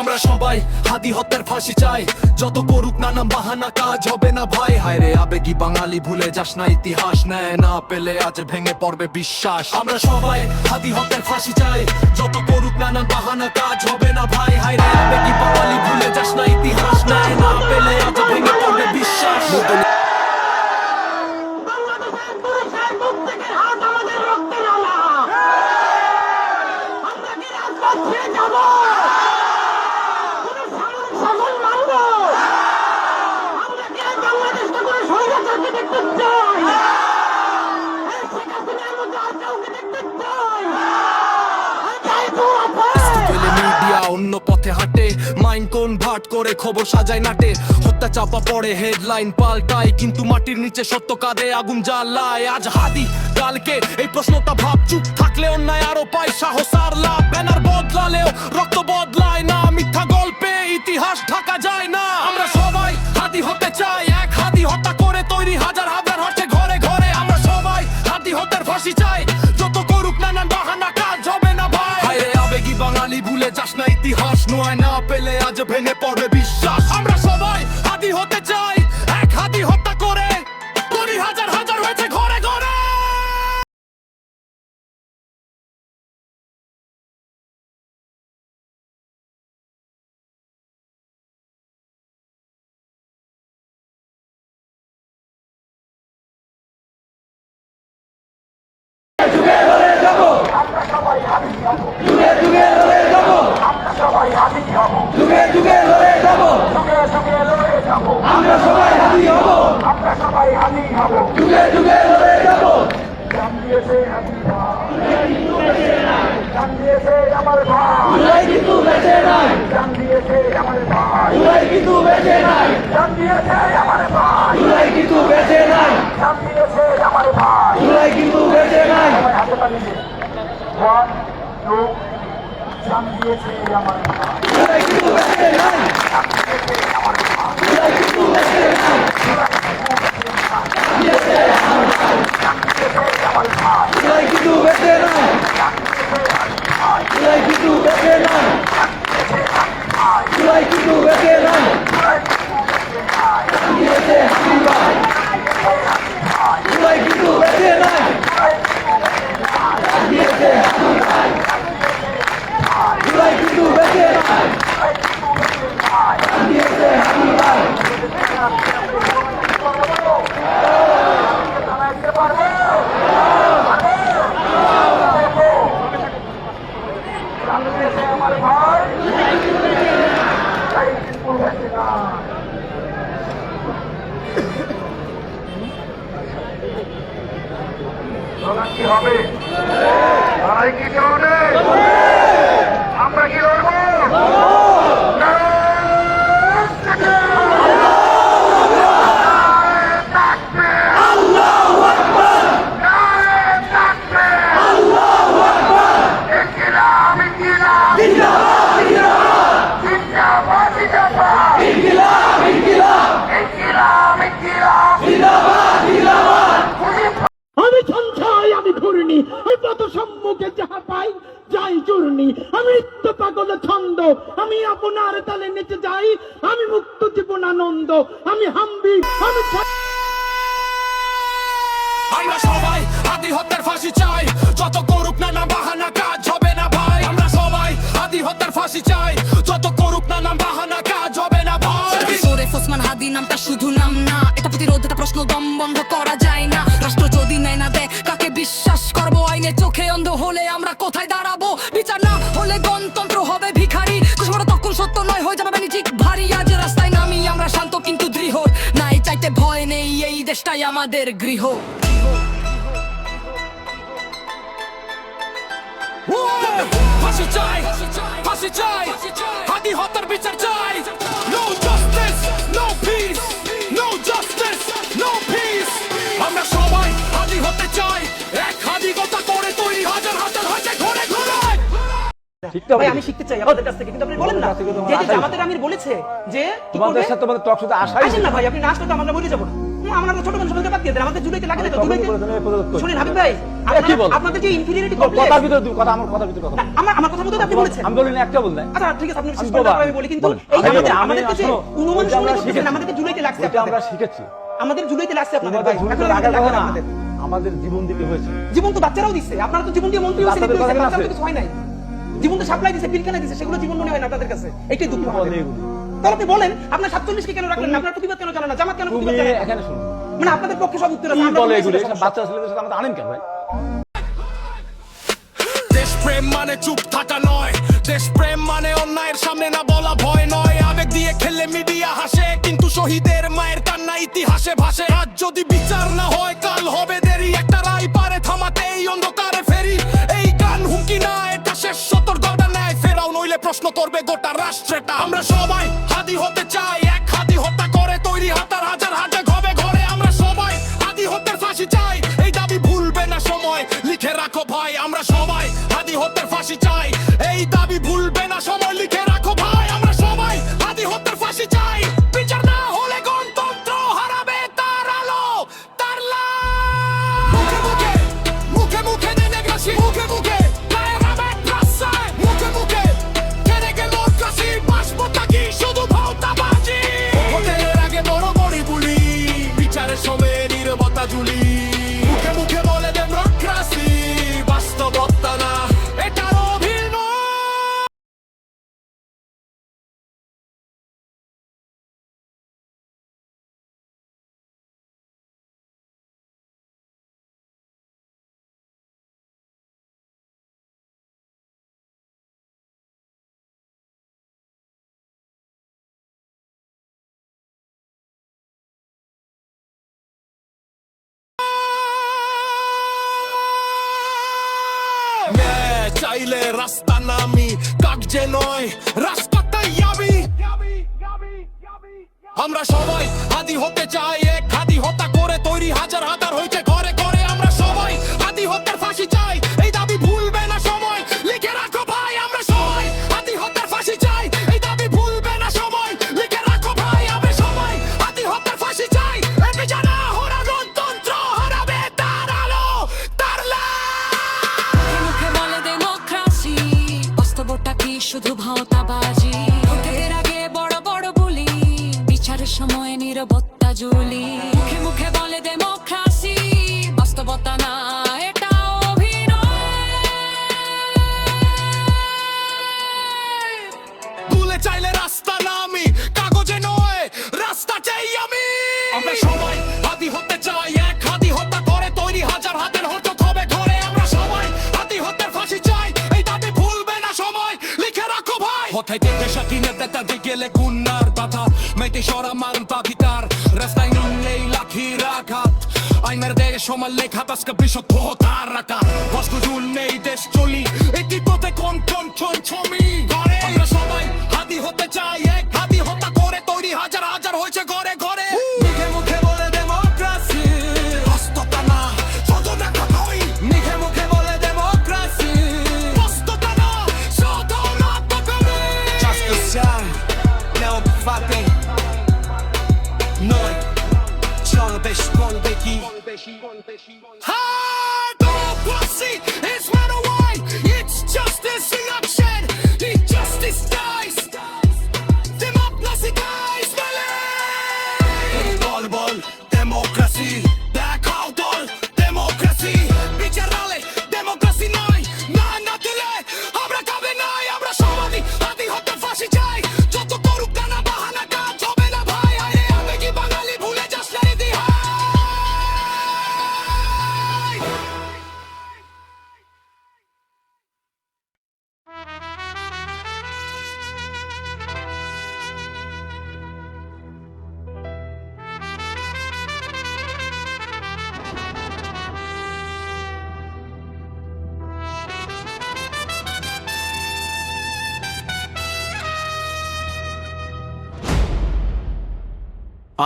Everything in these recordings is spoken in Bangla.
আমরা সবাই হাদি হত্যার ফাঁসি চাই। যত করুক নানা বাহানা কাজ হবে না ভাই। হায় রে আবেগি বাঙালি, ভুলে যাস না ইতিহাস। নেয় না পেলে আজ ভেঙে পড়বে বিশ্বাস। আমরা সবাই হাদি হত্যার ফাঁসি চাই। যত করুক নানা বাহানা কাজ হবে না ভাই। হায় রে আবেগি বাঙালি, ভুলে যাস না ইতিহাস। নেয় না পেলে আজ ভেঙে পড়বে বিশ্বাস বাংলাদেশের পুরুষের প্রত্যেকের হাত আমাদের রক্তে নালা আমরা কি রাজপথ ছেড়ে যাব কোন সামরিক শাসন মানব আমরা কি আর বাংলাদেশকে করে স্বৈরাচারকে দেখতে চাই এই শেখ হাসিনার মধ্যে আর কাউকে দেখতে চাই আর চাই তো আছে পেলে মিডিয়া অন্য পথে হাঁটে। মাইন্ড কোন ভাট করে খবর সাজায় নাটে। হত্যা চাপা পড়ে, হেডলাইন পাল্টায়, কিন্তু মাটির নিচে সত্য কাঁদে আগুন জ্বালায়। আজ হাদি কালকে এই প্রশ্নটা ভাব, চুপ থাকলে অন্যায় আরও পায় সাহস আর লাভ। ব্যানার বদলালেও রক্ত বদলায় না, মিথ্যা গল্পে ইতিহাস ঢাকা যায় না। আমরা সবাই হাদি হতে চাই, এক হাদি হত্যা করে তৈরি হাজার ইতিহাস নয় না পেলে আজ ভেঙে পড়বে দিয়েছে আমার ভাই জুলাই কিন্তু বেঁচে নাই জুলাই কিন্তু বেঁচে নাই জুলাই কিন্তু বেঁচে নাই জুলাই কিন্তু বেঁচে নাই জুলাই কিন্তু বেঁচে নাই দিয়েছে হাসি ভাই জুলাই কিন্তু বেঁচে নাই দিয়েছে হাসি ভাই জুলাই কিন্তু বেঁচে নাই দিয়েছে হাসি ভাই আমার ভাই জুলাই কিন্তু বেঁচে নাই লড়াই কি হবে লড়াই কি চলবে আমরা কি লড়বো আমি সঞ্চয় আমি পথ সম্মুখে যাহা পাই যাই চূর্ণি। আমি নিত্য পাগল ছন্দ। আমি আপনার তালে নেচে যাই। আমি মুক্ত জীবন আনন্দ। আমি হাম্বি আমি আমরা সবাই আদি হত্যার ফাঁসি চাই। যত করুক নানা বাহানা কাজ হবে না ভাই। আমরা সবাই আদি হত্যার ফাঁসি চাই। যত করুক নানা বাহানা কাজ হবে না ভাই। ফোসমান হাদি নামটা শুধু নাম না। এটা প্রতিরোধতা প্রশ্ন দম বন্ধ করা যায় না। রাষ্ট্র যদি নেয় না দেয় কাকে বিশ্বাস করব, আইনে চোখে অন্ধ হলে আমরা কোথায় দাঁড়াবো? বিচার না হলে গণতন্ত্র হবে ভিখারি। কুসুমরা তখন সত্য নয়, হয়ে যাবে বাণিজ্যিক ভারী। আজ রাস্তায় নামি, আমরা শান্ত কিন্তু দৃঢ়। নাই চাইতে ভয় নেই, এই দেশটাই আমাদের গৃহ। আমরা সবাই হাদি হতে চাই এক করে তৈরি হাজার হাজার হাজার ঘরে ঘরে ভাই আমি শিখতে চাই আপনাদের কাছ থেকে কিন্তু আপনি বলেন না যে যে জামাতের আমির বলেছে যে তোমাদের সাথে তোমাদের টক শুধু আসাই আসেন না ভাই আপনি না আসলে তো আমরা মরে যাব না না, আমরা ছোট মানুষ আমাদের বাদ দিয়ে দেন আমাদের জুলাইতে লাগে তো। শুনেন হাবিব ভাই? আপনাদের যে ইনফিরিয়রিটি তোর কথার ভিতরে কথা আমার কথার ভিতরে কথা বল। আমার আমার কথা মতো আপনি বলেছেন আমি বলিনি একটা বল আচ্ছা ঠিক আছে আপনি আমি। বলি কিন্তু এই আমি- আমাদের অনুমান শুনে। আমাদেরকে জুলাইতে লাগছে আমরা। শিখেছি আমাদের জুলাইতে লাগছে আপনাদের ভাই এখন রাখার আমাদের না না আপনাদের। আমাদের জীবন দিতে হয়েছে। জীবন তো বাচ্চারাও দিচ্ছে। আপনারা তো জীবন দিয়ে মন্ত্রী বাচ্চারা কিছু হয় নাই। জীবন তো সাপ্লাই দিছে পিলখানা দিছে সেগুলো জীবন মনে হয় না আপনাদের কাছে। এটাই দুঃখ। তাহলে আপনি বলেন আপনার সাতচল্লিশ কে কেন রাখলেন না? আপনার প্রতিবাদ কেন জানান না? জামাত কেন প্রতিবাদ জানান এখানে শোনো মানে আপনাদের পক্ষে সব উত্তর আছে আমরা বলে এগুলো। বাচ্চা ছেলেদের সাথে আমাদের আনেন কেন ভাই? দেশপ্রেম মানে চুপ থাকা নয়। দেশপ্রেম মানে অন্যায়ের সামনে না বলা ভয় নয়। আবেগ দিয়ে খেললে মিডিয়া হাসে, কিন্তু শহীদের মায়ের কান্না ইতিহাসে ভাসে। আজ যদি বিচার না হয়, কাল হবে দেরি। একটা রায় পারে থামাতে এই অন্ধকারে ফেরি। এই গান হুমকি না, এটা শেষ। সতর্কতা নেয়, ফেরাও নইলে প্রশ্ন করবে গোটা রাষ্ট্রটা। আমরা সবাই হাদি হতে চাই, এক হাদি হত্যা করে তৈরি হাতার হাজার হাজার ঘবে ঘরে। আমরা সবাই হাদি হত্যার ফাঁসি চাই, এই দাবি ভুলবে না সময়। লিখে রাখো ভাই আমরা সবাই হাদি হত্যার ফাঁসি চাই। এই দাবি ভুলবে না, সময় লিখে রাখো ভাই, আমরা সবাই হত্যার ফাঁসি চাই। বিচার না হলে গণতন্ত্র হারাবে তার আলো, তার মুখে মুখে মুখে মুখে ডেমোক্রেসি মুখে মুখে। মুখে শুধু রাস্তা নামি কাগজে নয় রাস্তাটাই যাবি। আমরা সবাই হাদি হতে চাই, এক হাদি হত্যা করে তৈরি হাজার হাজার হয়েছে ঘরে। ভাই হঠাৎ থেকে সাকিনের দেতা গেলে কুন্নার কথা মেটে সরা মান পাখিতার রাস্তায় নেই লাখি রাখাত আইনের দেশ সমান লেখা তাস্কা বিশদ তার রাখা বস্তু জুন নেই দেশ চলি একটি পথে কোন কোন ছন ছমি ঘরে আমরা সবাই otwartej No Ciągle bez szkony beki Hypocrisy is run away It's justice in action. Injustice die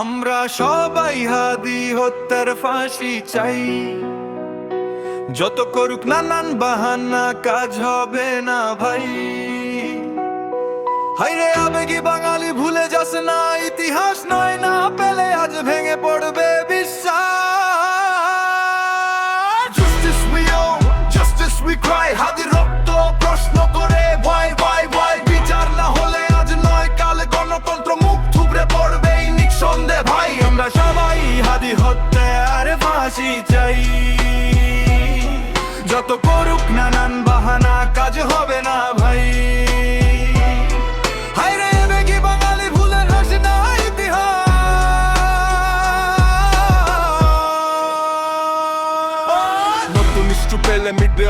আমরা সবাই হাদি, হত্যার ফাঁসি চাই। যত করুক নানান বাহানা, কাজ হবে না ভাই। হাইরে আবেগি বাঙালি, ভুলে যাস না, ইতিহাস নয় না, পেলে আজ ভেঙে পড়বে বিশ্বাস। জাস্টিস উই ক্রাই হাদি রক্ত প্রশ্ন। না ভাই। হায় রে বেগি বাঙালি ভুলে রস না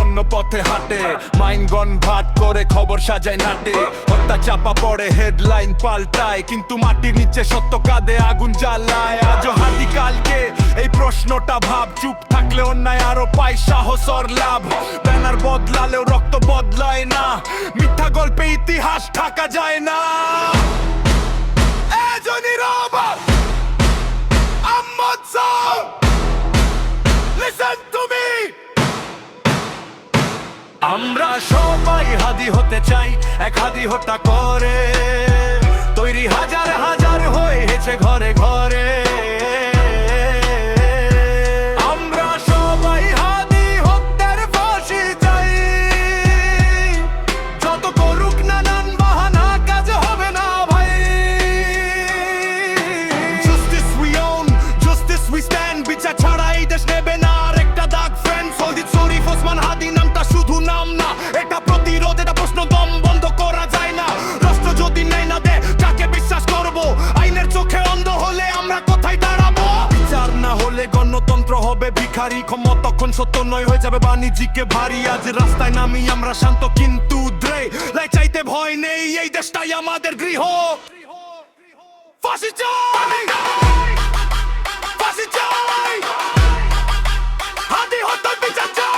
অন্য পথে হাঁটে। মাইনগন ভাট করে খবর সাজায় নাটে। হত্যা চাপা পড়ে, হেডলাইন পাল্টায়। কিন্তু মাটির নিচে সত্য কাঁদে আগুন জ্বালায়। আজও হাতি কালকে, এই প্রশ্নটা ভাব, চুপ থাকলে অন্যায়, আরও পাই সাহসর লাভ। ব্যানার বদলালেও রক্ত বদলায় না, মিথ্যা গল্পে ইতিহাস ঢাকা যায় না! আমরা সবাই হাদি হতে চাই, এক হাদি হত্যা করে। তৈরি হাজার হাজার হয়েছে ঘরে ঘরে। ভিখারি ক্ষমতক্ষণ সত্য নয়, হয়ে যাবে বাণিজ্যিকে ভারী। আজ রাস্তায় নামি আমরা শান্ত, কিন্তু দ্রে লাই চাইতে ভয় নেই, এই দেশটাই আমাদের গৃহ। ফাঁসি চাই! ফাঁসি চাই! হাতি হত্যা বিচার চাই!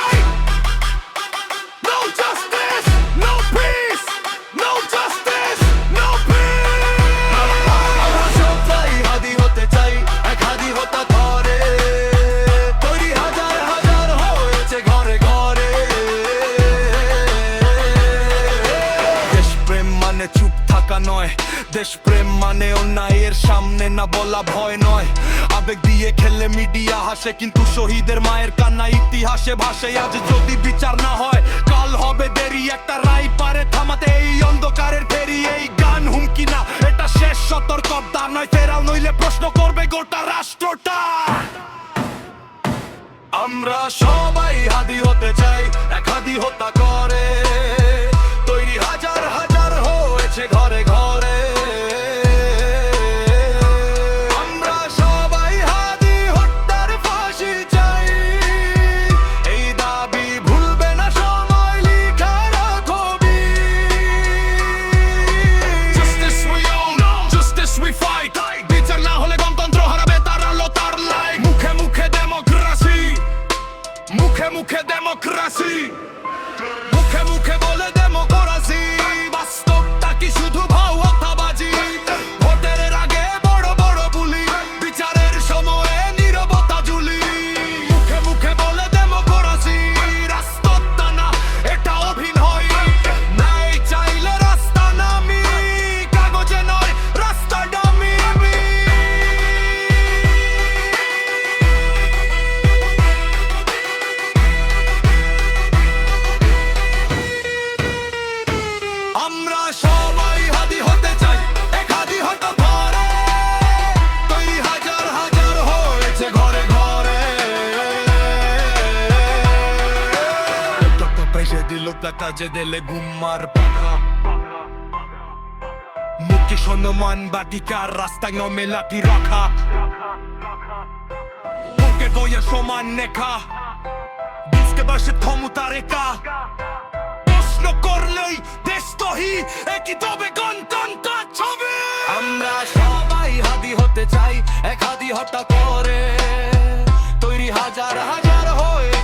ভয় নয়। আবেগ দিয়ে খেলে মিডিয়া হাসে, কিন্তু শহীদের মায়ের কান্না ইতিহাসে ভাসে। আজ যদি বিচার না হয়, কাল হবে দেরি। একটা রাই পারে থামাতে এই অন্ধকারের ফেরি। এই গান হুমকি না, এটা শেষ সতর্কতা নয়। ফেরাও নইলে প্রশ্ন করবে গোটা রাষ্ট্রটা। আমরা সবাই হাদি হতে চাই, এক হাদি হত্যা কাজে দিলে গুম্মার পাখা। মুখে সম্মান বাটিকার রাস্তায় নমে লাঠি রাখা। বুকে বইয়ে সমান নেখা বিস্কে বসে ক্ষমতা রেখা। প্রশ্ন করলেই দেশতহি একই তবে গণতন্ত্র ছবি। আমরা সবাই হাদি হতে চাই, এক হাদি করে। তৈরি হাজার হাজার হয়েছে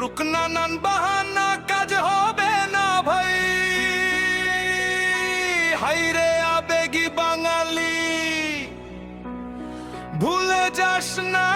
রুকনা নান বাহানা কাজ হবে না ভাই। হাইরে আবেগী বাঙালি ভুলে যাস না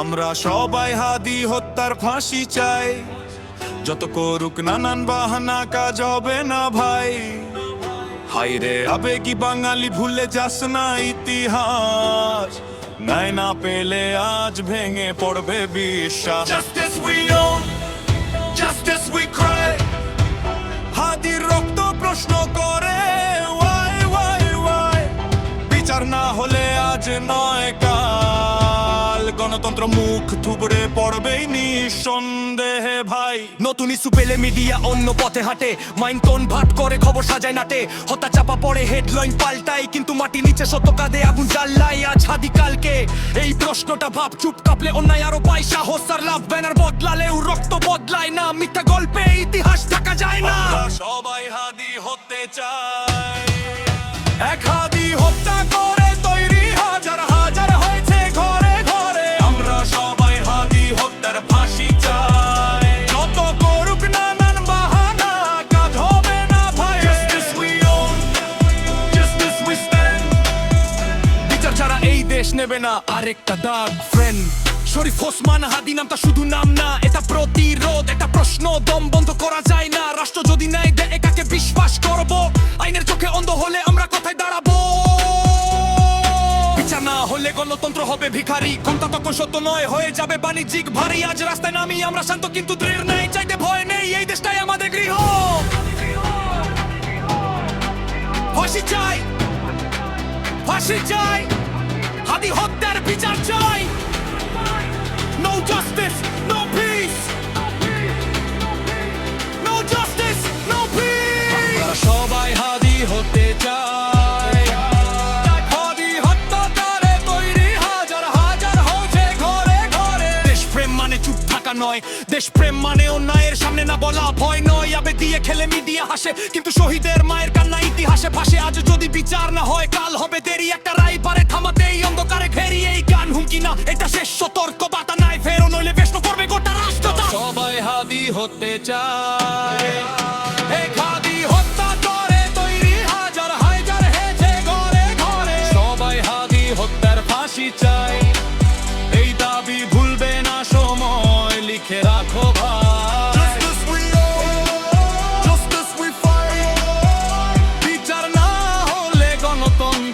আমরা সবাই হাদি হত্যার ফাঁসি চাই। যত করুক নানান বাহানা কাজ হবে না ভাই। হাইরে আবেগি বাঙালি ভুলে যাস না ইতিহাস। নাই না পেলে আজ ভেঙে পড়বে বিশ্বাস। Justice we own, justice we cry হাদির রক্ত প্রশ্ন করে why, why? বিচার না হলে আজ নয় কাল গণতন্ত্র মুখ থুবড়ে পড়বেই নিঃসন্দেহে ভাই। নতুন ইস্যু পেলে মিডিয়া অন্য পথে হাঁটে। মাইন তোন ভাট করে খবর সাজায় নাটে। হত্যা চাপা পড়ে হেডলাইন পাল্টাই কিন্তু মাটি নিচে সত্য কাঁদে আগুন জ্বাল্লাই আজ হাদি কালকে এই প্রশ্নটা ভাব চুপ কাঁপলে অন্যায় আরও পাই সাহস আর লাভ। ব্যানার বদলালেও রক্ত বদলায় না। মিথ্যা গল্পে ইতিহাস ঢাকা যায় না। সবাই হাদি হতে চাই। এক না আরেকটা দাগ ফ্রেন্ড শরীফ ওসমান হাদি নামটা শুধু নাম না, এটা প্রতিরোধ, এটা প্রশ্ন, দম বন্ধ করা যায় না। রাষ্ট্র যদি নেয় দেয়, একাকে বিশ্বাস করব। আইনের চোখে অন্ধ হলে আমরা কোথায় দাঁড়াবো? বিচার না হলে গণতন্ত্র হবে ভিখারি। ক্ষমতা তখন সত্য নয়, হয়ে যাবে বাণিজ্যিক ভারী। আজ রাস্তায় নামি, আমরা শান্ত কিন্তু দৃঢ় নেই চাইতে ভয় নেই, এই দেশটাই আমাদের গৃহ। ফাঁসি চাই ফাঁসি চাই। হাদি হত্যার বিচার চাই। No justice no peace no justice no peace সবাই হাদি হতে চাই। নয়। দেশপ্রেম মানে অন্যায়ের সামনে না বলা ভয় নয়। আবে দিয়ে খেলে মিডিয়া হাসে কিন্তু শহীদের মায়ের কান্না ইতিহাসে ভাসে। আজ যদি বিচার না হয় কাল হবে দেরি। একটা রায় পারে থামাতে এই অন্ধকারে ঘেরি এই গান হুমকি না। এটা শেষ সতর্ক বাতা নাই ফেরো নইলে বেশ করবে গোটা রাষ্ট্রটা সবাই হাদি হতে চায়।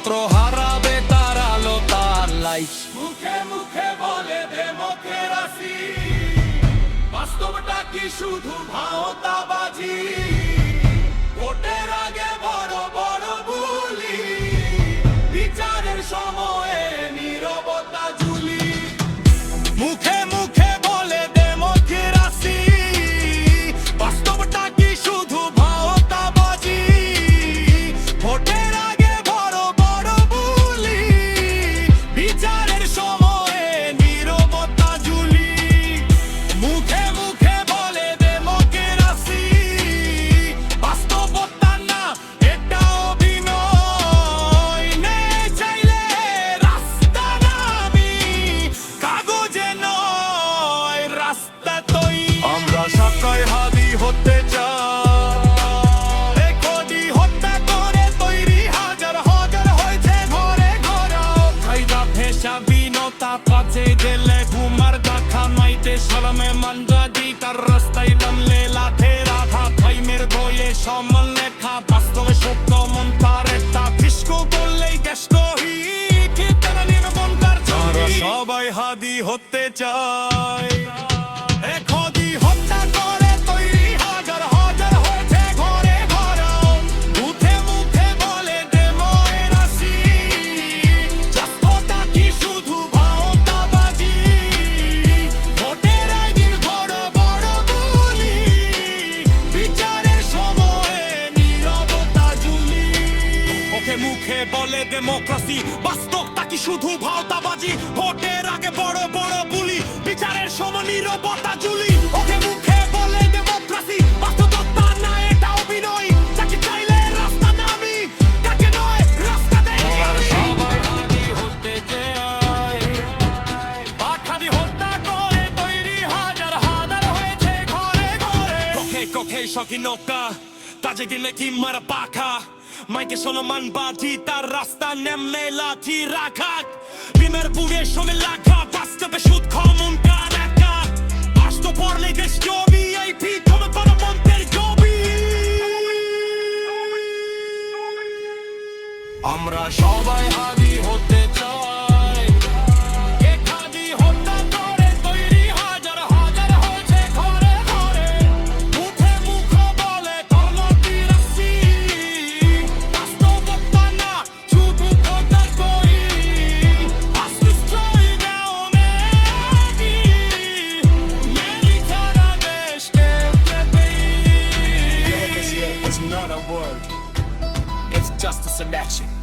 গণতন্ত্র হারাবে তার আলো তার লাইট মুখে মুখে বলে ডেমোক্রেসি। বাস্তবটা কি শুধু ভাওতাবাজি? স্বাধীনতা কাজে গেলে কি মারা পাখা? মাইকে সলমান বাজি, তার রাস্তা নেমে লাঠি রাখাক বিমের বুড়ে সময় লাখা বাস্তবে সুদ মন্ত্রের জমি আমরা সবাই হাদি some action.